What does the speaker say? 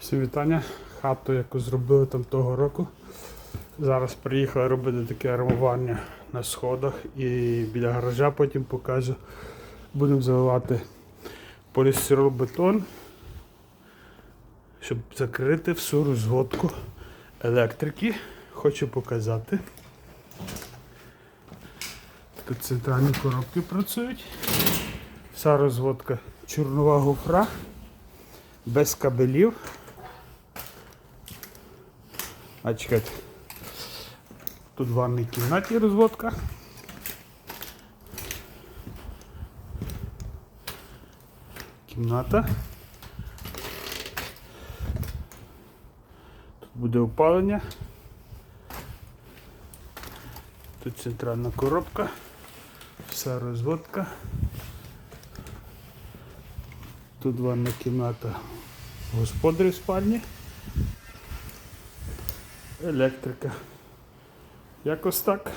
Всі вітання. Хату, яку зробили там того року. Зараз приїхали робити таке армування на сходах і біля гаража потім покажу. Будемо заливати полістиролбетон, щоб закрити всю розводку електрики. Хочу показати. Тут центральні коробки працюють. Вся розводка чорнова гофра, без кабелів. А чекайте. Тут в ванній кімнаті розводка. Кімната. Тут буде опалення. Тут центральна коробка. Вся розводка. Тут ванна кімната господарі спальні. Електрика. Якось так.